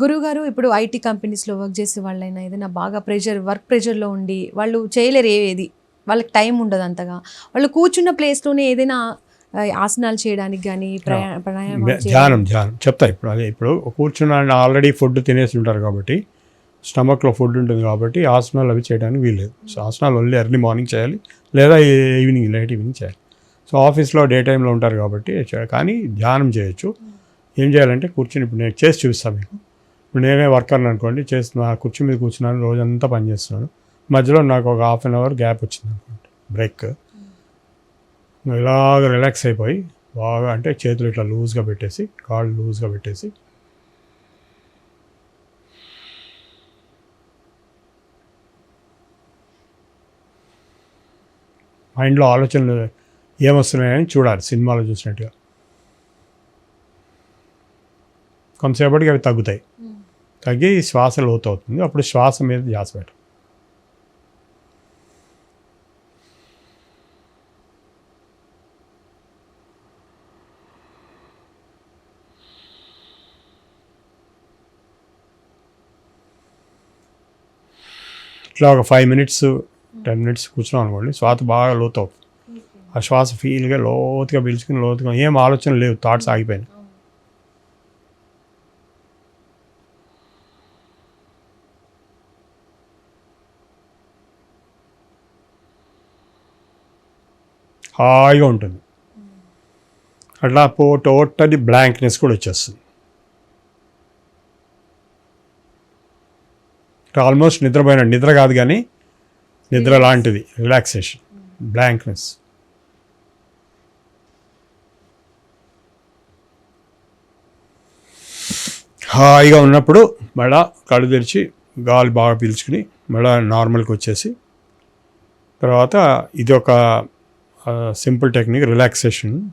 గురువుగారు ఇప్పుడు ఐటీ కంపెనీస్లో వర్క్ చేసే వాళ్ళైనా ఏదైనా బాగా ప్రెషర్ వర్క్ ప్రెషర్లో ఉండి వాళ్ళు చేయలేరు ఏది? వాళ్ళకి టైం ఉండదు అంతగా. వాళ్ళు కూర్చున్న ప్లేస్లోనే ఏదైనా ఆసనాలు చేయడానికి కానీ ధ్యానం ధ్యానం. చెప్తా ఇప్పుడు అదే. ఇప్పుడు కూర్చున్న ఆల్రెడీ ఫుడ్ తినేసి ఉంటారు కాబట్టి స్టమక్లో ఫుడ్ ఉంటుంది కాబట్టి ఆసనాలు అవి చేయడానికి వీల్లేదు. సో ఆసనాలు ఓన్లీ ఎర్లీ మార్నింగ్ చేయాలి లేదా ఈవినింగ్ లైట్ ఈవినింగ్ చేయాలి. సో ఆఫీస్లో డే టైంలో ఉంటారు కాబట్టి కానీ ధ్యానం చేయొచ్చు. ఏం చేయాలంటే కూర్చుని ఇప్పుడు నేను చేసి చూపిస్తాను మీకు. ఇప్పుడు నేనే వర్కర్ని అనుకోండి చేస్తున్నా కుర్చీ మీద కూర్చున్నాను రోజంతా పనిచేస్తున్నాను మధ్యలో నాకు ఒక హాఫ్ అన్ అవర్ గ్యాప్ వచ్చింది అనుకోండి బ్రేక్ ఇలాగ రిలాక్స్ అయిపోయి బాగా అంటే చేతులు ఇట్లా లూజ్గా పెట్టేసి కాళ్ళు లూజ్గా పెట్టేసి. మైండ్లో ఆలోచనలు ఏమొస్తున్నాయని చూడాలి సినిమాలో చూసినట్టుగా. కొంతసేపటికి అవి తగ్గుతాయి. తగ్గి శ్వాస లోతవుతుంది. అప్పుడు శ్వాస మీద ధ్యాస పెట్టాలి ఇట్లా ఒక ఫైవ్ మినిట్స్ టెన్ మినిట్స్ కూర్చున్నాం అనుకోండి శ్వాస బాగా లోతవుతుంది. ఆ శ్వాస ఫీల్గా లోతుగా పీల్చుకుని లోతుగా ఏం ఆలోచన లేవు థాట్స్ ఆగిపోయినాయి. హాయిగా ఉంటుంది. అట్లా పో టోటలీ బ్లాంక్నెస్ కూడా వచ్చేస్తుంది. ఆల్మోస్ట్ నిద్రపోయిన నిద్ర కాదు కానీ నిద్ర లాంటిది. రిలాక్సేషన్. బ్లాంక్నెస్. హాయిగా ఉన్నప్పుడు మళ్ళా కళ్ళు తెరిచి గాలి బాగా పీల్చుకుని మళ్ళా నార్మల్కి వచ్చేసి తర్వాత ఇది ఒక a simple technique relaxation.